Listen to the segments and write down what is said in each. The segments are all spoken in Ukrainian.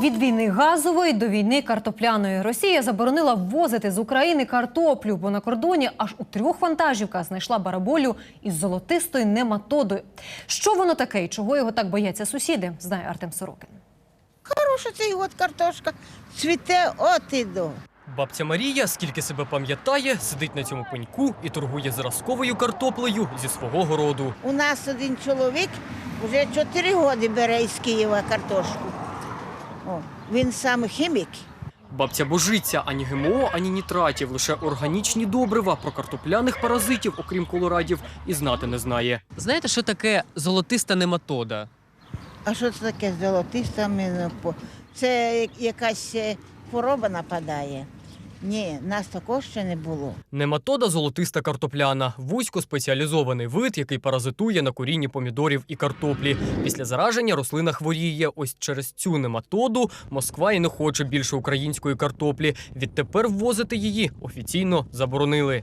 Від війни газової до війни картопляної Росія заборонила ввозити з України картоплю, бо на кордоні аж у трьох вантажівках знайшла бараболю із золотистою нематодою. Що воно таке і чого його так бояться сусіди, знає Артем Сорокин. Хороша цей год картошка. Цвіте от і до. Бабця Марія, скільки себе пам'ятає, сидить на цьому пеньку і торгує зразковою картоплею зі свого городу. У нас один чоловік вже 4 роки бере із Києва картошку. О, він сам хімік. Бабця божиться ані ГМО, ані нітратів, лише органічні добрива про картопляних паразитів, окрім колорадів, і знати не знає. Знаєте, що таке золотиста нематода? А що це таке золотиста? Це якась е, хвороба нападає. Ні, нас також ще не було. Нематода золотиста картопляна, вузько спеціалізований вид, який паразитує на корінні помідорів і картоплі. Після зараження рослина хворіє. Ось через цю нематоду Москва і не хоче більше української картоплі. Відтепер ввозити її офіційно заборонили.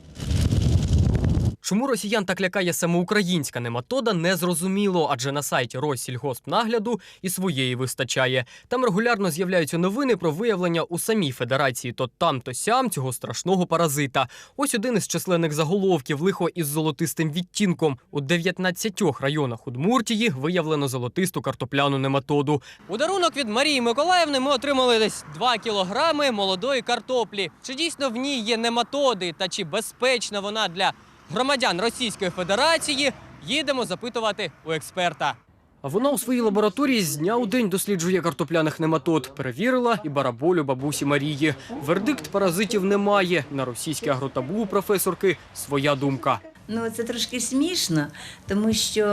Чому росіян так лякає саме українська нематода, не зрозуміло, адже на сайті Россільгоспнагляду і своєї вистачає. Там регулярно з'являються новини про виявлення у самій федерації то там, то сям цього страшного паразита. Ось один із численних заголовків лихо із золотистим відтінком. У 19 районах Удмуртії виявлено золотисту картопляну нематоду. У дарунок від Марії Миколаївни ми отримали десь 2 кілограми молодої картоплі. Чи дійсно в ній є нематоди та чи безпечна вона для громадян Російської Федерації, їдемо запитувати у експерта. А вона у своїй лабораторії з дня у день досліджує картопляних нематод. Перевірила і бараболю бабусі Марії. Вердикт паразитів немає. На російське агротабу у професорки своя думка. Ну, це трошки смішно, тому що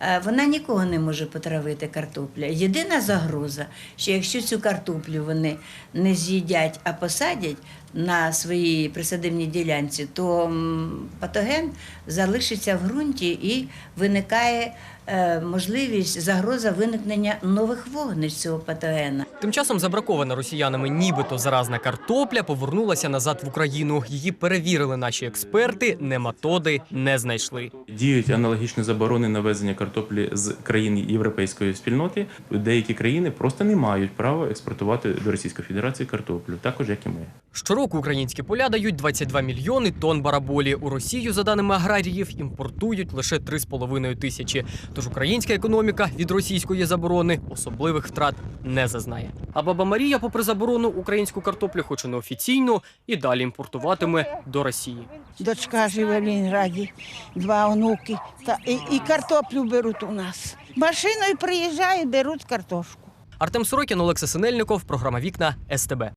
е, вона нікого не може потравити картопля. Єдина загроза, що якщо цю картоплю вони не з'їдять, а посадять на своїй присадибній ділянці, то патоген залишиться в ґрунті і виникає е, можливість загроза виникнення нових вогнищ цього патогена. Тим часом забракована росіянами нібито заразна картопля повернулася назад в Україну. Її перевірили наші експерти. Нематоди не знайшли. Діють аналогічні заборони на ввезення картоплі з країн європейської спільноти. Деякі країни просто не мають права експортувати до Російської Федерації картоплю, також як і ми. Щороку українські поля дають 22 мільйони тонн бараболі. У Росію, за даними аграріїв, імпортують лише 3,5 тисячі. Тож українська економіка від російської заборони особливих втрат не зазнає. А баба Марія, попри заборону, українську картоплю, хоч і неофіційно, і далі імпортуватиме до Росії. Дочка живе в Лінграді, два онуки. Та, і, і картоплю беруть у нас. Машиною приїжджають, беруть картошку. Артем Сорокін, Олекса Синельников, програма Вікна СТБ.